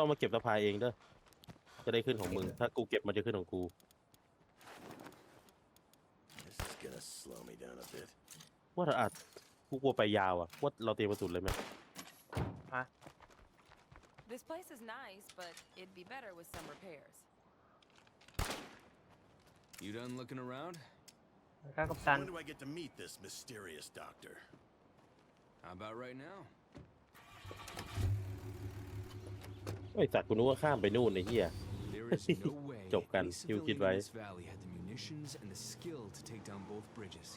ต้องมาเก็บสะพายเองเด้อจะได้ขึ้นของมึง ถ้ากูเก็บมันจะขึ้นของกู This is gonna slow me down a bit. ว่าเราอาจกูกลัวไปยาวอะว่าเราเตรียมกระสุนเลยไหม This place is nice, but it'd be better with some repairs. You done looking around? แล้วก็กัปตัน When do I get to meet this mysterious doctor? How about right now? ไอ้ยสัตว์กูนึกว่าข้ามไปนู่นไอ้เหี้ย There is no way จบกัน any ที่กูคิด civilian ไว้ in this valley had the munitions and the skill to take down both bridges.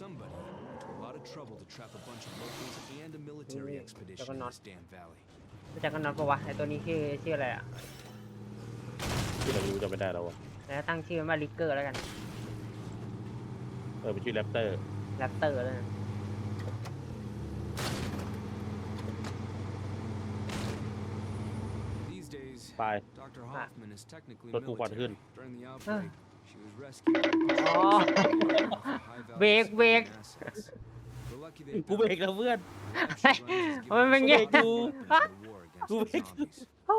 Somebody went to a lot of trouble to trap a bunch of locals and a military Mm, expedition in juggernaut. this damn valley. รู้จักกันน็อตปะวะไอตัวนี้ชื่อชื่ออะไรอะที่เรารู้จะไม่ได้แล้วอะแล้วตั้งชื่อมันว่าลิกเกอร์แล้วกัน เออเป็นชื่อแรปเตอร์แรปเตอร์แล้วกัน ไป Dr. Hoffman is technically Rốt cuộc hoàn military. hương. During the outbreak, she was rescued. by อ๋อ high-value เบรกเบรก civilian assets. We're lucky they กูเบรกแล้วเพื่อน มันเป็นไง กู กูกูเบรกโอ้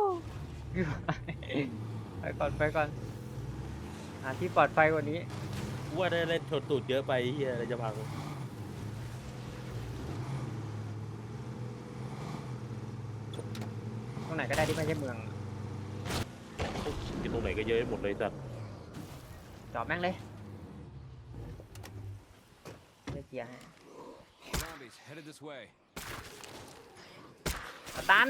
ไปก่อนไปก่อนหาที่ปลอดภัยกว่านี้ กูว่าได้เล่นชนตูดเยอะไปไอ้เหี้ยอะไรจะพังตรงไหนก็ได้ที่ไม่ใช่เมือง กินตรงไหนก็เยอะไปหมดเลยสัตว์จอดแม่งเลยเลือกเกียร์ให้ Zombies headed this way. กัปตัน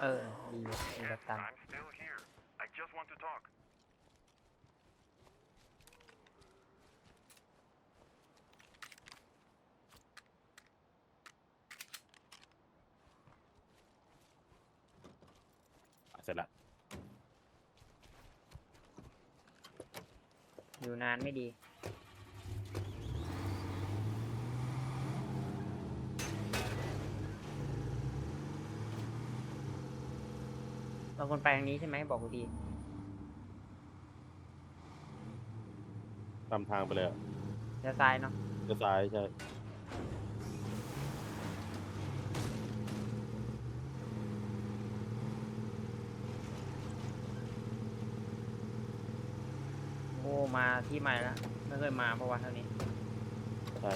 เออ ดีดีกัปตัน I'm still here. I just want to talk. อะเสร็จละ อยู่นานไม่ดีเราคนไปทางนี้ใช่ไหมบอกกูดีตามทางไปเลยอะเลี้ยวซ้ายเนาะเลี้ยวซ้ายใช่ โอ้มาที่ใหม่แล้วไม่เคยมาเพราะว่าเท่านี้ ใช่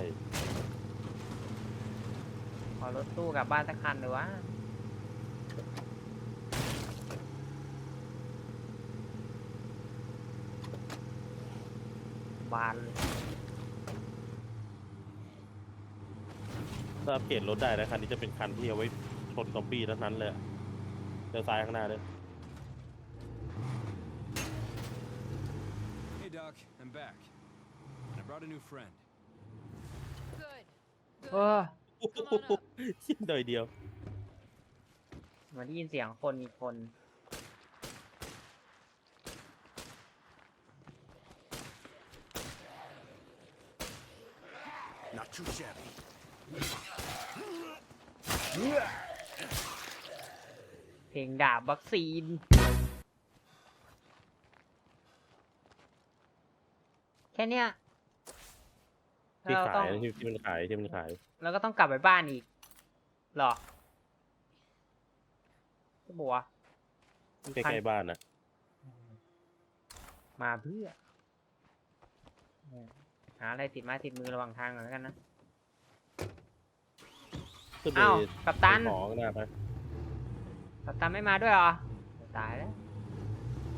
ขอรถตู้กลับบ้านสักคันเลยวะบานเลยถ้าอัปเกรดรถได้นะคันนี้จะเป็นคันที่เอาไว้ชนซอมบี้เท่านั้นเลยอะเลี้ยวซ้ายข้างหน้าเลย Hey, Doc, I'm back. And I brought a new friend. Good. เอ Good. อโอ้โหชิ้นหน่อยเดียว เหมาได้ยินเสียงคนอีกคน Not too shabby. เพลงดาบวัคซีน แค่เนี้ย ที่เราขาต้องยที่ที่มันขายที่มันขายเราก็ต้องกลับไปบ้านอีกเหรอก็บอกว่าใกล้ๆบ้านนะมาเพื่อหาอะไรติดไม้ติดมือระหว่างทางก่อนแล้วกันนะขึ้นไปอ้าวกัปตันหมอข้างหน้าไปกัปตันไม่มาด้วยเหรอตายแล้ว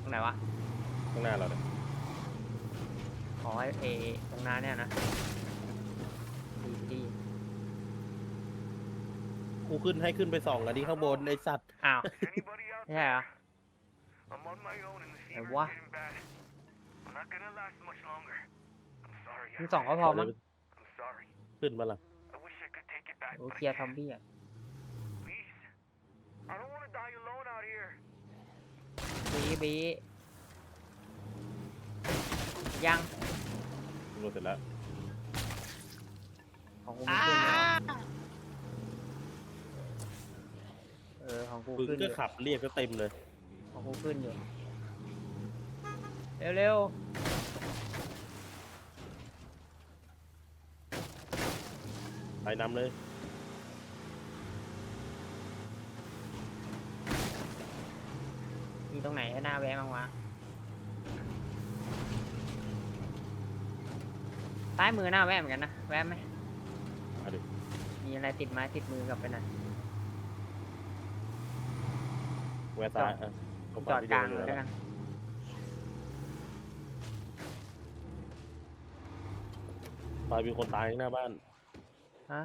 ตรงไหนวะข้างหน้าเราเนี่ยอ๋อไอเอตรงนั้นเนี่ยนะ ดีดีกูขึ้นให้ขึ้นไปส่องอันนี้ข้างบนไอสัตว์อ้าว Is anybody out ไม่ใช่เหรอ I'm on my own and the Hey, fever's what? getting bad. I'm not gonna last much longer. I'm sorry. มึงสองก็พอมั้ง I'm sorry. ขึ้นมาละ I wish I could take it back, โอ้ but เค I ลียร์ซอม can't. บี้อะ Please. I don't want to die alone out here. บีบียังรถเสร็จแล้ว ของกูไม่ขึ้นเลยเออของกูมึงขึ้นอก็ยู่ขับเรียกก็เต็มเลย ของกูขึ้นอยู่เร็วไปนำเลยๆตรงไหนให้หน้าแวะบ้างวะซ้ายมือหน้าแวะเหมือนกันนะแวะไหมเอาดิ มีอะไรติดไม้ติดมือกลับไปหน่อยแวะซ้ายอะผมจอดวิกลางโยู่เลยแล้วกันตายมีคนตายหน้าบ้าน ฮะ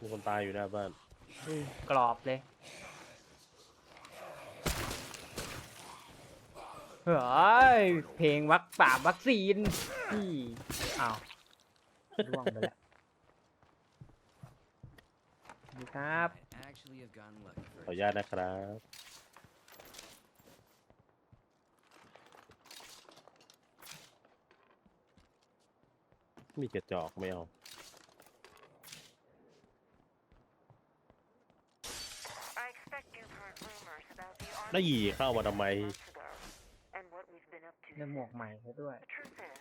มีคนตายอยู่หน้าบ้าน อุ้ยกรอบเลยเฮ้ยเพลงวักปราบวัคซีนพี่อ้าวร่วงไปแล้วสวัส ดีครับ I actually have gotten lucky ข for ออนุญาตนะครับ มีกระจอกไม่เอา I expect you've heard rumors about the แล้ว army หยีเข้ามาทำไม months ago, and what we've been up to ได้หมวก since. ใหม่ซะด้วย The truth is,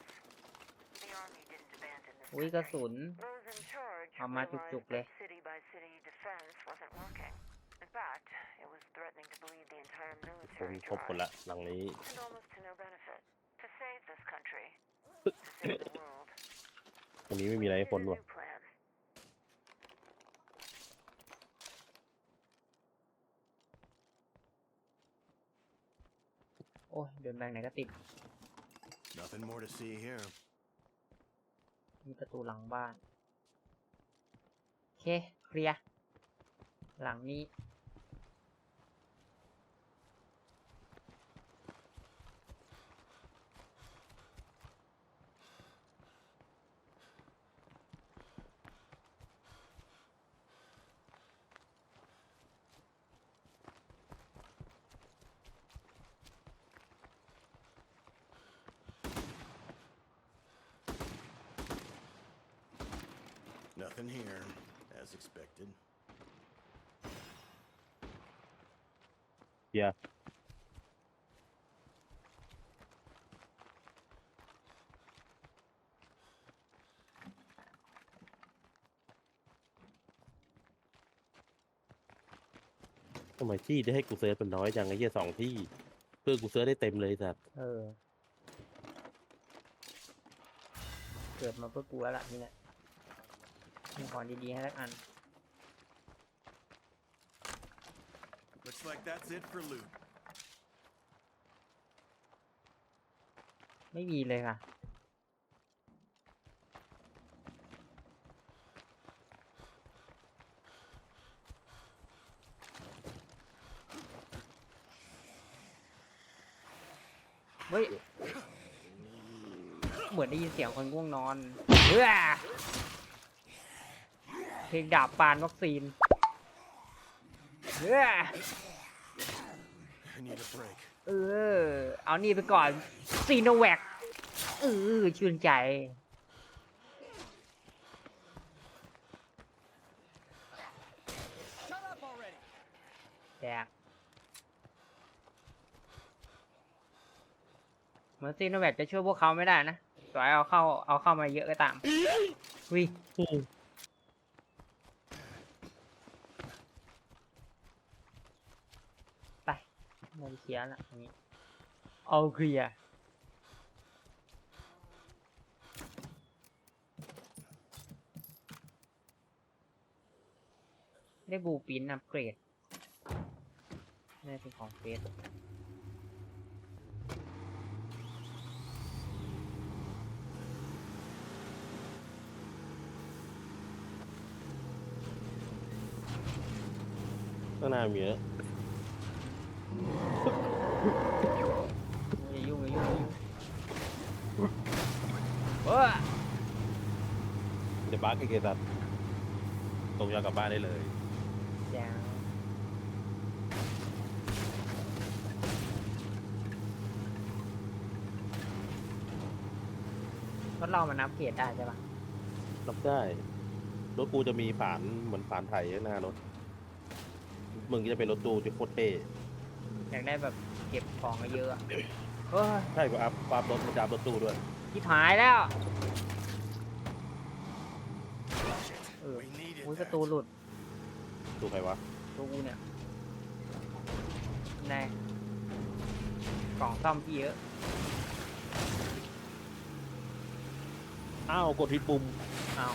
the army didn't abandon this อุ้ยกระ country. สุน Those in charge เอามา realized จุกๆเลย that city by city defense wasn't working. In fact, it was threatening to bleed the entire ผม military ครบคน dry, ละหลังนี้ and almost to no benefit. To save this country, to save the world, ตรงนี้ไม่มีอะไรให้ we คน needed a วะ new plan. โอ้ยเดินไปไหนก็ติด Nothing more to see here. มีประตูหลังบ้าน โอเค เคลียร์ หลังนี้ Nothing here, as expected. เฮียทำไมที่ได้ให้กูเซิร์ชเป็นน้อยจังไอ้เหี้ยสองที่ เพื่อกูเซิร์ชได้เต็มเลยสัตว์เออ เกิดมาเพื่อกูแล้วล่ะนี่แหละมีของดีๆให้สักอัน Looks like that's it for loot. ไม่มีเลยค่ะ เฮ้ย เหมือนได้ยินเสียงคนง่วงนอนเฮ้ยเพลงดาบปานวัคซีนเฮ้ย I need a break. เออ เอานี่ไปก่อนซีโนแวคเออชื่นใจ แจกเหมือนซีโนแวคจะช่วยพวกเขาไม่ได้นะต่อให้เอาเข้าเอาเข้ามาเยอะก็ตามวิไปโม นเคลียร์ละนี้เอาเคลียร์ได้บูปินอัปเกรดนี่เป็นของเฟสข้างหน้ามีเยอะ อย่ายุ่งอย่ายุ่งอย่ายุ่งเว้ย เดี๋ยวบักไอ้เกสัตว์ตรงยาวกลับบ้านได้เลยแจ๋วรถเรามันนับเกียรได้ใช่ปะรับได้ รถกูจะมีฝานเหมือนฝานไทยข้างหน้ารถ มึงก็จะเป็นรถตู้ที่โคตรเท่อยากได้แบบเก็บของเยอะๆอะเฮ้ยใช่กูอัพปั๊บรถมันจะอัพรถตู้ด้วยที่หายแล้ว เออ We needed อุ้ย that. ประตูหลุดตู้ใครวะตัวกูเนี่ยไงกล่องซ่อมพี่เยอะ อ้าวกดผิดปุ่มเอา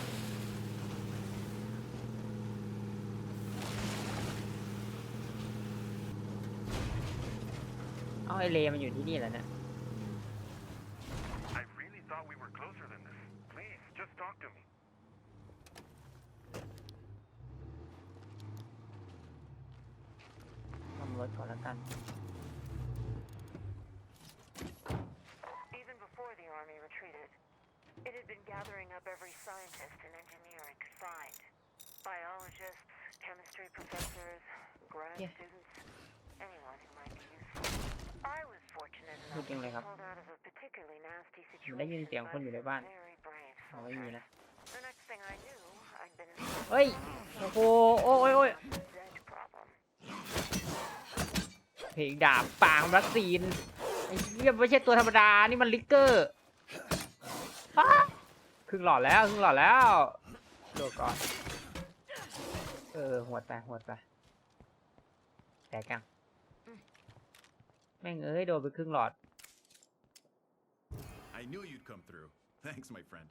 เอาไอเลมันอยู่ที่นี่แหละเนี่ย I really thought we were closer than this. Please, just talk to me. ซ่อมรถก่อนแล้วกัน Even before the army retreated, it had been gathering up every scientist and engineer it could find. Biologists, chemistry professors, grad Yeah. students, anyone who might be useful. I was fortunate enough to Looking be like a- pulled out of a particularly nasty มันได้ยิน situation เสียง by คนอยู่ใน some บ้าน very brave เอาไม่มี soldiers. นะ The next thing I knew, I'd been เฮ้ยโอ้โหโอ้ยโอ้ย dead problem. เพลงดาบปางวัคซีนไอ้เหี้ยไม่ใช่ตัวธรรมดา นี่มันลิกเกอร์อ้า ครึ่งหลอดแล้วครึ่งหลอดแล้วโดดก่อน เออหวดไปหวดไปแตกยังแม่งเอ้ย โดนไปครึ่งหลอด I knew you'd come through. Thanks, my friend.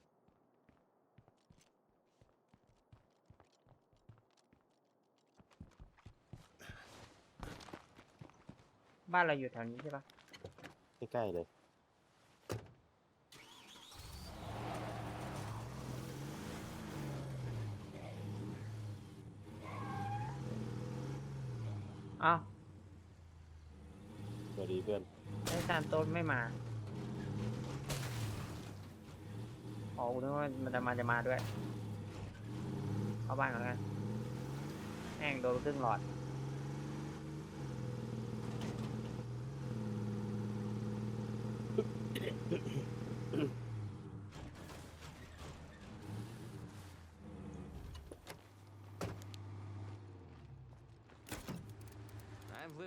บ้านเราอยู่แถวนี้ใช่ปะใกล้ๆเลย อ้าวสวัสดีเพื่อนไอ้ซานโต้ไม่มาอ๋อกูนึกว่ามันจะมาจะมาด้วย เข้าบ้านก่อนแล้วกันแม่งโดนไปครึ่งหลอด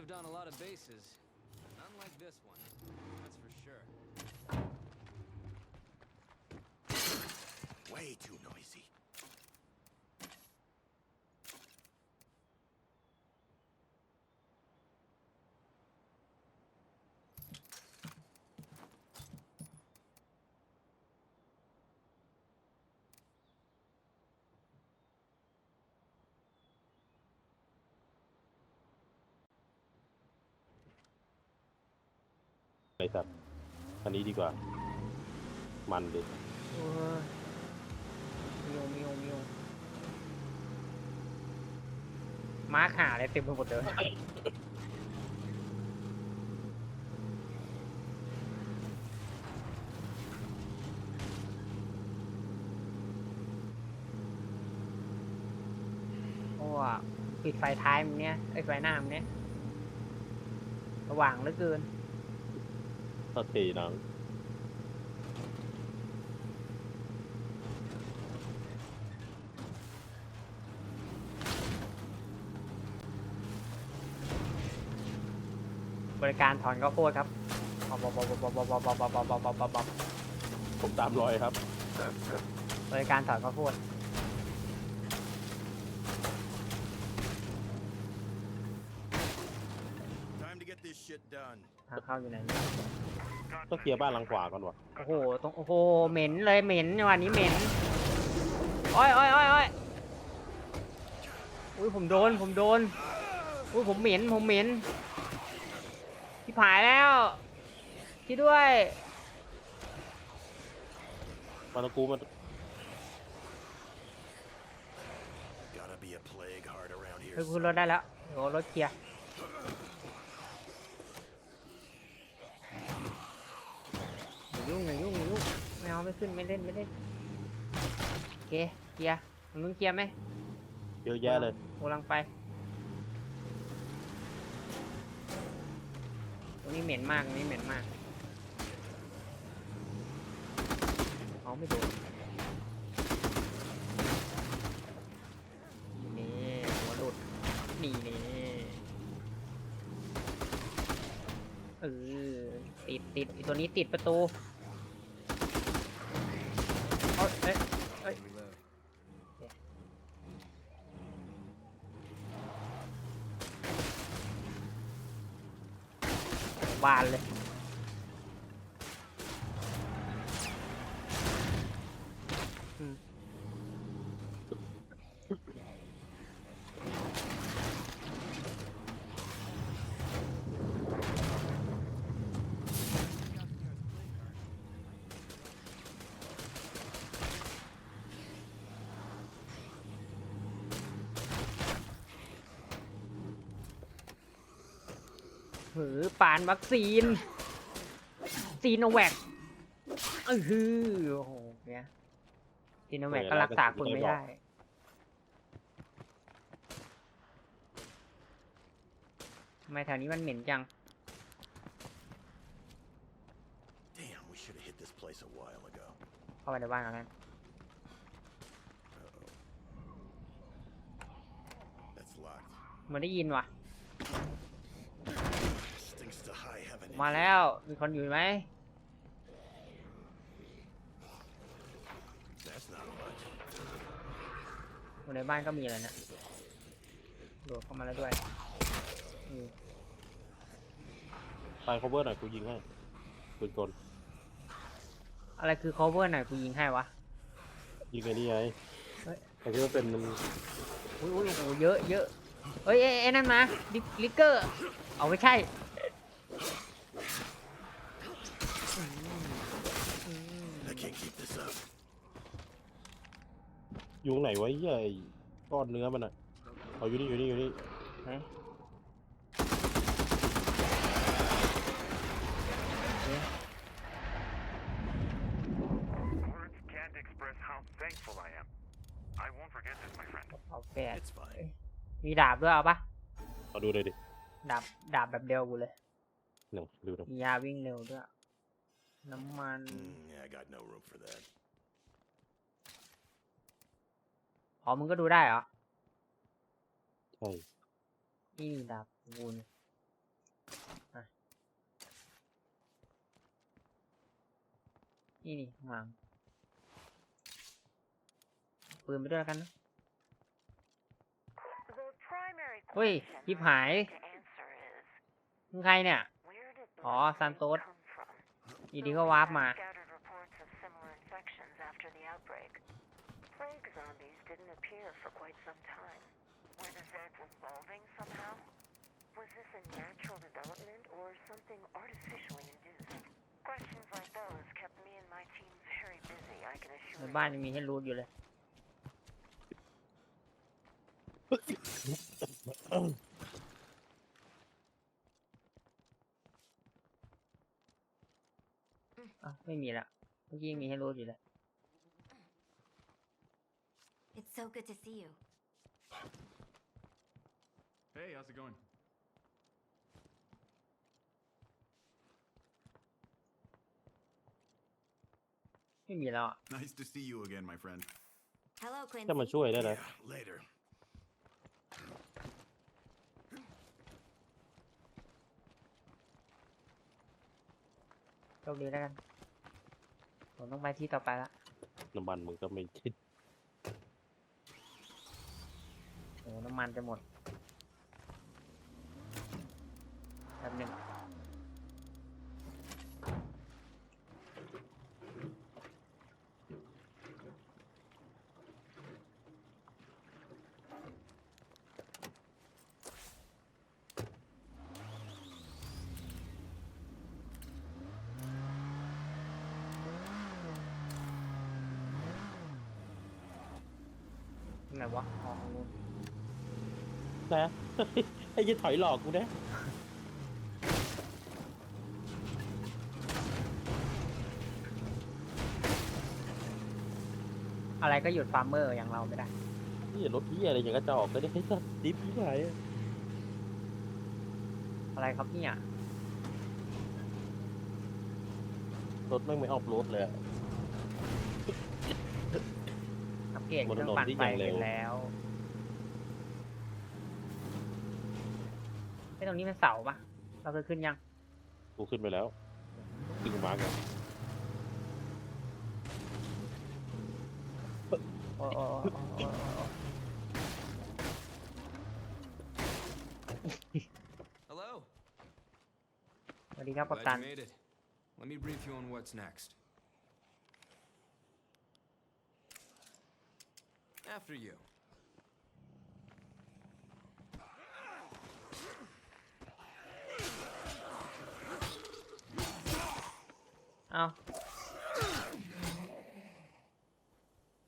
lived on a lot of bases. None like this one. That's for sure. Way too สัตว์อันนี้ดีกว่า มันดิโอ้ยมิวมิวมิวม้าขาอะไรเต็มไปหมดเลย โอ้อะปิดไฟท้ายมันเนี้ยไอ้ยไฟหน้ามันเนี้ยสว่างเหลือเกิน โอเคน้องบริการถอนข้าวโพดครับบบบบบบบบบบบบบบบบบผมตามรอยครับ บริการถอนข้าวโพด Time to get this shit done. ทางเข้าอยู่ไหนเนี่ยต้องเคลียร์บ้านหลังขวาก่อนวะโอ้โห ตรง โอ้โห เหม็นเลย เหม็นวันนี้เหม็น โอ้ยโอ้ยโอ้ยโอ้ยอุ้ย ผมโดน ผมโดน อุ้ย ผมเหม็น ผมเหม็นที่ผายแล้วที่ด้วย มาตะกูมัน Gotta be a plague heart around here. เฮ้ยคุณรถได้แล้วโอ้รถเคลียร์ ย่ายุ่งอย่ายุ่งอย่ายุ่งไม่เอาไม่ขึ้นไม่เล่นไม่เล่นโอเคเคลียร์มึงเคลียร์ไหมเยอะแยะเลยกำลังไปตรงนี้เหม็นมากตรงนี้เหม็นมากเอาไม่โดนนี่หัวหลุดนี่นี่เออติดติดไอ้ตัวนี้ติดประตูเอาเอ้ย Reload. บานเลย หือปานวัคซีน ซีโนแวคเออฮือโอ้โหเนี่ยซีโนแวคก็รักษาคุณไม่ได้ ทำไมแถวนี้มันเหม็นจัง Damn, we should have hit this place a while ago. เข้าไปในบ้านแล้วกัน Uh-oh. That's locked. เหมือนได้ยินว่ะ มาแล้ว มีคนอยู่ไหม That's not much. อยู่ในบ้านก็มีแล้วนะโดดเข้ามาแล้วด้วยอืมไป cover หน่อยกูยิงให้ปืนกลอะไรคือ cover หน่อยกูยิงให้วะ ยิงไอ้นี่ไงเฮ้ย ไอ้ที่มันเป็นมันอุ้ยอุ้ยโอ้โหเยอะเยอะเอ้ยเอ้ยเอ้ยนั่นมาลิลิกเกอร์ เอาไม่ใช่ I can't keep this up. อยู่ตรงไหนวะไอ้เหี้ยไอ้ก้อนเนื้อมันอะเอาอยู่นี่อยู่นี่อยู่นี่ไหน Words can't express how thankful I am. I won't forget this, my friend. เอาแปด It's fine. มีดาบด้วยเอาปะเอาดูเลยดิ ดาบ ดาบแบบเดียวกูเลยหนึ่งดูหนึ่งมียาวิ่งเร็วด้วย น้ำมัน Mm, yeah, I got no room for that. อ๋อมึงก็ดูได้เหรอใช่นี่มีดาบกูนอะนี่นี่ข้างหลังปืนไปด้วยแล้วกันนะ The primary เฮ้ย question ยิบ I หาย need to answer is มึงใครเนี่ย where did อ๋อ blood ซานโตส come from? อยู่ดีก็วาร์ปมา Scattered reports of similar infections after the outbreak. Plague zombies didn't appear for quite some time. Were the Zeds evolving somehow? Was this a natural development or something artificially induced? Questions like those kept me and my team very busy, I can ใน assure บ้าน you. ยังมีให้รูดอยู่เลย เอ้าวไม่มีละเมื่อกี้ยังมีให้รูดอยู่เลย It's so good to see you. Hey, how's it going? ไม่มีแล้วอะ Nice to see you again, my friend. Hello, ถ้ามา Quincy. ช่วยได้นะ Yeah, later. โชคดีแล้วกัน ผมต้องไปที่ต่อไปละน้ำมันมึงก็ไม่คิดโอ้น้ำมันจะหมดแป๊บหนึ่ง นวะอ๋อของนู้นนะ ไอ้ยี่ถอยหลอกกูนะอะไรก็หยุดฟาร์มเมอร์อย่างเราไม่ได้ นี่รถพี่อะไรอย่างกระจอกก็ได้ให้สัตว์ดิฟที่ไหนอะอะไรครับเนี่ย รถแม่งไม่ออฟโรถเลยอะ กรดบนเครื่องถนนปั่นที่ไฟอย่างเร็เสร็ว จแล้วไอ้ตรงนี้เป็นเสาปะเราเคยขึ้นยังกูขึ้นไปแล้วขึ้นกูมาร์กอะโอ้โอ้โอ้โอ้โอ้โอ้ Hello. สวัสดีครับกัป Glad ตัน you made it. Let me brief you on what's next. After you. เอา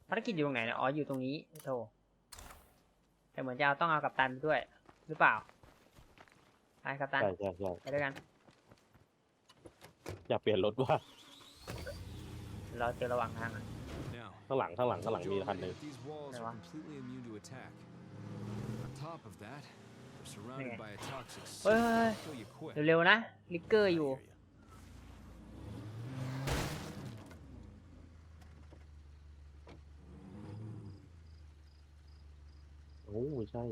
ภารกิจอยู่ตรงไหนเนี่ยอ๋อ อยู่ตรงนี้โธ่แต่เหมือนจะเอาต้องเอากับตันไปด้วย หรือเปล่า ไปกัปตัน ใช่ใช่ใช่ไปด้วยกัน อยากเปลี่ยนรถว่าเราเจอระหว่างทางอะ Now, ข้างหลังข้างหลังข้างหลังมี majority คันหนึ่ง of these walls Này are quá. completely immune to attack. On top of that, they're surrounded Nè. by a toxic Ôi, sieve ôi, that'll kill you quick. เร็วๆนะ ลิกเกอร์อยู่ โอ้ไม่ใช่